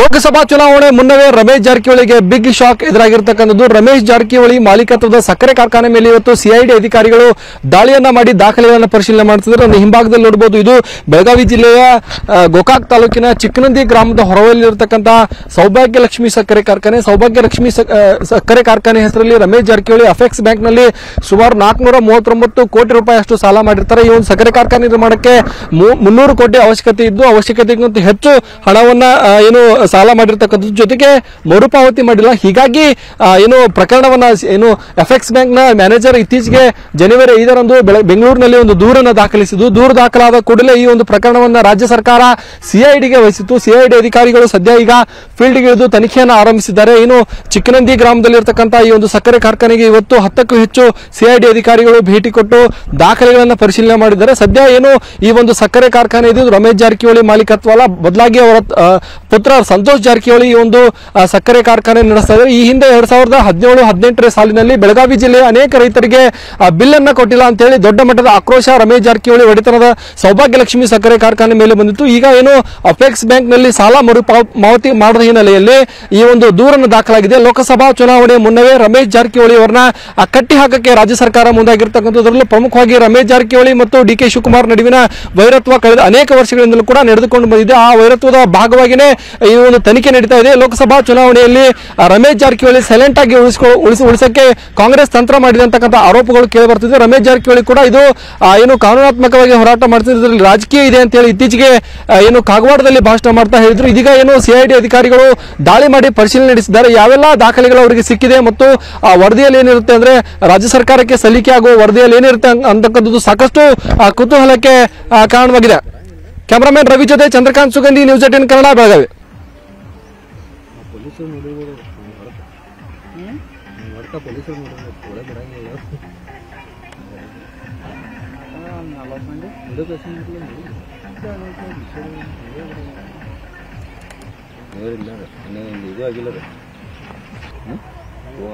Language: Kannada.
ಲೋಕಸಭಾ ಚುನಾವಣೆ ಮುನ್ನವೇ ರಮೇಶ್ ಜಾರಕಿಹೊಳಿಗೆ ಬಿಗ್ ಶಾಕ್ ಎದುರಾಗಿರ್ತಕ್ಕಂಥದ್ದು. ರಮೇಶ್ ಜಾರಕಿಹೊಳಿ ಮಾಲೀಕತ್ವದ ಸಕ್ಕರೆ ಕಾರ್ಖಾನೆ ಮೇಲೆ ಇವತ್ತು ಸಿಐಡಿ ಅಧಿಕಾರಿಗಳು ದಾಳಿಯನ್ನ ಮಾಡಿ ದಾಖಲೆಗಳನ್ನು ಪರಿಶೀಲನೆ ಮಾಡ್ತಿದ್ದಾರೆ. ಒಂದು ಹಿಂಭಾಗದಲ್ಲಿ ನೋಡಬಹುದು ಇದು ಬೆಳಗಾವಿ ಜಿಲ್ಲೆಯ ಗೋಕಾಕ್ ತಾಲೂಕಿನ ಚಿಕ್ಕನಂದಿ ಗ್ರಾಮದ ಹೊರವಲ್ಲಿರತಕ್ಕಂತಹ ಸೌಭಾಗ್ಯ ಲಕ್ಷ್ಮಿ ಸಕ್ಕರೆ ಕಾರ್ಖಾನೆ. ಸೌಭಾಗ್ಯ ಲಕ್ಷ್ಮಿ ಸಕ್ಕರೆ ಕಾರ್ಖಾನೆ ಹೆಸರಲ್ಲಿ ರಮೇಶ್ ಜಾರಕಿಹೊಳಿ ಅಫೆಕ್ಸ್ ಬ್ಯಾಂಕ್ನಲ್ಲಿ ಸುಮಾರು ನಾಲ್ಕುನೂರ ಮೂವತ್ತೊಂಬತ್ತು ಕೋಟಿ ರೂಪಾಯಿಯಷ್ಟು ಸಾಲ ಮಾಡಿರ್ತಾರೆ. ಈ ಒಂದು ಸಕ್ಕರೆ ಕಾರ್ಖಾನೆ ನಿರ್ಮಾಣಕ್ಕೆ ಮುನ್ನೂರು ಕೋಟಿ ಅವಶ್ಯಕತೆ ಇದ್ದು, ಅವಶ್ಯಕತೆಗಿಂತ ಹೆಚ್ಚು ಹಣವನ್ನ ಏನು ಸಾಲ ಮಾಡಿರ್ತಕ್ಕಂಥದ್ದು ಜೊತೆಗೆ ಮರುಪಾವತಿ ಮಾಡಿಲ್ಲ. ಹೀಗಾಗಿ ಏನು ಪ್ರಕರಣವನ್ನ ಏನು ಎಫೆಕ್ಸ್ ಬ್ಯಾಂಕ್ನ ಮ್ಯಾನೇಜರ್ ಇತ್ತೀಚೆಗೆ ಜನವರಿ ಐದರಂದು ಬೆಂಗಳೂರಿನಲ್ಲಿ ಒಂದು ದೂರನ್ನು ದಾಖಲಿಸಿದ್ದು. ದೂರು ದಾಖಲಾದ ಕೂಡಲೇ ಈ ಒಂದು ಪ್ರಕರಣವನ್ನ ರಾಜ್ಯ ಸರ್ಕಾರ ಸಿಐಡಿಗೆ ವಹಿಸಿತ್ತು. ಸಿಐಡಿ ಅಧಿಕಾರಿಗಳು ಸದ್ಯ ಈಗ ಫೀಲ್ಡ್ಗೆ ಇಳಿದು ತನಿಖೆಯನ್ನು ಆರಂಭಿಸಿದ್ದಾರೆ. ಏನು ಚಿಕ್ಕನಂದಿ ಗ್ರಾಮದಲ್ಲಿರ್ತಕ್ಕಂಥ ಈ ಒಂದು ಸಕ್ಕರೆ ಕಾರ್ಖಾನೆಗೆ ಇವತ್ತು ಹತ್ತಕ್ಕೂ ಹೆಚ್ಚು ಸಿಐಡಿ ಅಧಿಕಾರಿಗಳು ಭೇಟಿ ಕೊಟ್ಟು ದಾಖಲೆಗಳನ್ನು ಪರಿಶೀಲನೆ ಮಾಡಿದ್ದಾರೆ. ಸದ್ಯ ಏನು ಈ ಒಂದು ಸಕ್ಕರೆ ಕಾರ್ಖಾನೆ ಇದು ರಮೇಶ್ ಜಾರಕಿಹೊಳಿ ಮಾಲೀಕತ್ವ ಅಲ್ಲ ಬದಲಾಗಿ ಅವರ ಪುತ್ರ ಸಂತೋಷ್ ಜಾರಕಿಹೊಳಿ ಈ ಒಂದು ಸಕ್ಕರೆ ಕಾರ್ಖಾನೆ ನಡೆಸ್ತಾ ಇದ್ದಾರೆ. ಈ ಹಿಂದೆ ಎರಡ್ ಸಾವಿರದ ಹದಿನೇಳು, ಹದಿನೆಂಟರ ಸಾಲಿನಲ್ಲಿ ಬೆಳಗಾವಿ ಜಿಲ್ಲೆಯ ಅನೇಕ ರೈತರಿಗೆ ಬಿಲ್ ಅನ್ನ ಕೊಟ್ಟಿಲ್ಲ ಅಂತ ಹೇಳಿ ದೊಡ್ಡ ಮಟ್ಟದ ಆಕ್ರೋಶ ರಮೇಶ್ ಜಾರಕಿಹೊಳಿ ಒಡೆತನದ ಸೌಭಾಗ್ಯ ಲಕ್ಷ್ಮಿ ಸಕ್ಕರೆ ಕಾರ್ಖಾನೆ ಮೇಲೆ ಬಂದಿತ್ತು. ಈಗ ಏನು ಅಪೆಕ್ಸ್ ಬ್ಯಾಂಕ್ನಲ್ಲಿ ಸಾಲ ಮರುಪಾವತಿ ಮಾಡದ ಹಿನ್ನೆಲೆಯಲ್ಲಿ ಈ ಒಂದು ದೂರನ್ನು ದಾಖಲಾಗಿದೆ. ಲೋಕಸಭಾ ಚುನಾವಣೆ ಮುನ್ನವೇ ರಮೇಶ್ ಜಾರಕಿಹೊಳಿ ಅವರನ್ನ ಕಟ್ಟಿ ಹಾಕಕ್ಕೆ ರಾಜ್ಯ ಸರ್ಕಾರ ಮುಂದಾಗಿರ್ತಕ್ಕಂಥದ್ರಲ್ಲೂ ಪ್ರಮುಖವಾಗಿ ರಮೇಶ್ ಜಾರಕಿಹೊಳಿ ಮತ್ತು ಡಿ ಕೆ ಶಿವಕುಮಾರ್ ನಡುವಿನ ವೈರತ್ವ ಕಳೆದ ಅನೇಕ ವರ್ಷಗಳಿಂದಲೂ ಕೂಡ ನಡೆದುಕೊಂಡು ಬಂದಿದೆ. ಆ ವೈರತ್ವದ ಭಾಗವಾಗಿನೇ ಈ ಒಂದು ತನಿಖೆ ನಡೀತಾ ಇದೆ. ಲೋಕಸಭಾ ಚುನಾವಣೆಯಲ್ಲಿ ರಮೇಶ್ ಜಾರಕಿಹೊಳಿ ಸೈಲೆಂಟ್ ಆಗಿ ಉಳಿಸ್ಕೊ, ಉಳಿಸಿ, ಉಳಿಸಕ್ಕೆ ಕಾಂಗ್ರೆಸ್ ತಂತ್ರ ಮಾಡಿದೆ ಅಂತಕ್ಕಂಥ ಆರೋಪಗಳು ಕೇಳಿ ಬರ್ತಿದೆ. ರಮೇಶ್ ಜಾರಕಿಹೊಳಿ ಕೂಡ ಇದು ಏನು ಕಾನೂನಾತ್ಮಕವಾಗಿ ಹೋರಾಟ ಮಾಡ್ತಿದ್ರು ಇದರಲ್ಲಿ ರಾಜಕೀಯ ಇದೆ ಅಂತ ಹೇಳಿ ಇತ್ತೀಚೆಗೆ ಏನು ಕಾಗವಾಡದಲ್ಲಿ ಭಾಷಣ ಮಾಡ್ತಾ ಹೇಳಿದ್ರು. ಇದೀಗ ಏನು ಸಿಐಡಿ ಅಧಿಕಾರಿಗಳು ದಾಳಿ ಮಾಡಿ ಪರಿಶೀಲನೆ ನಡೆಸಿದ್ದಾರೆ. ಯಾವೆಲ್ಲ ದಾಖಲೆಗಳು ಅವರಿಗೆ ಸಿಕ್ಕಿದೆ ಮತ್ತು, ಆ, ವರದಿಯಲ್ಲಿ ಏನಿರುತ್ತೆ ಅಂದ್ರೆ ರಾಜ್ಯ ಸರ್ಕಾರಕ್ಕೆ ಸಲ್ಲಿಕೆ ಆಗುವ ವರದಿಯಲ್ಲಿ ಏನಿರುತ್ತೆ ಅಂತಕ್ಕಂಥದ್ದು ಸಾಕಷ್ಟು ಕುತೂಹಲಕ್ಕೆ ಕಾರಣವಾಗಿದೆ. ಕ್ಯಾಮರಾಮನ್ ರವಿ ಜೊತೆ ಚಂದ್ರಕಾಂತ್ ಸುಗಂಧಿ, ನ್ಯೂಸ್ ಏಟಿನ್ ಕನ್ನಡ ಬೆಳಗಾವಿ. ಪೊಲೀಸರು ನೋಡಿರ್ಬೋದು ಹೊರತ ಪೊಲೀಸರು ನೋಡಿರ್ಬೋದು ಒಳಗೆ ಬರಂಗಿಲ್ಲ ನಲ್ವತ್ತು ಮಂದಿ ಒಂದು ಪರ್ಸೆಂಟ್ ನೀರಿಲ್ಲ ರೀ ಇನ್ನೂ ಒಂದು ಇದು ಆಗಿಲ್ಲ ರೀ ಹ್ಞೂ ಓ